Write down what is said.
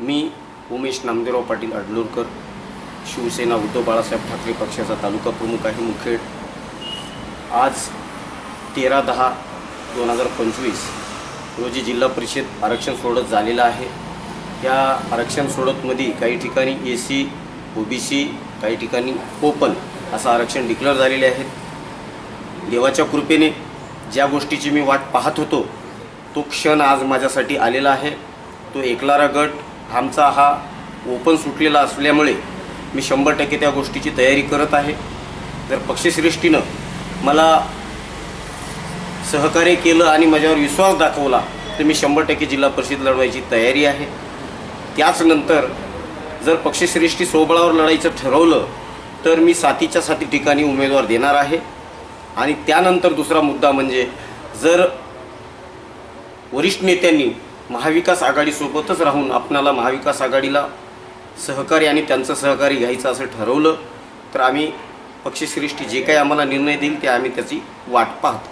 मी उमेश नामदेवराव पाटील अडलूरकर शिवसेना उद्धव बाळासाहेब ठाकरे पक्षाचा तालुका प्रमुख आहे मुखेड. आज तेरा दहा दोन हजार पंचवीस रोजी जिल्हा परिषद आरक्षण सोडत झालेला आहे. या आरक्षण सोडतमध्ये काही ठिकाणी ए सी ओ बी सी काही ठिकाणी ओपन असं आरक्षण डिक्लेअर झालेले आहेत. देवाच्या कृपेने ज्या गोष्टीची मी वाट पाहत होतो तो क्षण आज माझ्यासाठी आलेला आहे. तो एकलारा गट आमचा हा ओपन सुटलेला असल्यामुळे मी शंभर टक्के त्या गोष्टीची तयारी करत आहे. जर पक्षश्रेष्ठीनं मला सहकार्य केलं आणि माझ्यावर विश्वास दाखवला तर मी शंभर टक्के जिल्हा परिषद लढवायची तयारी आहे. त्याचनंतर जर पक्षश्रेष्ठी सोबळावर लढायचं ठरवलं तर मी साथीच्या साथी ठिकाणी उमेदवार देणार आहे. आणि त्यानंतर दुसरा मुद्दा म्हणजे जर वरिष्ठ नेत्यांनी महाविकास आघाडीसोबतच राहून आपणाला महाविकास आघाडीला सहकार्य आणि त्यांचं सहकार्य घ्यायचं असं ठरवलं तर आम्ही पक्षश्रेष्ठी जे काही आम्हाला निर्णय देईल ते आम्ही त्याची वाट पाहतो.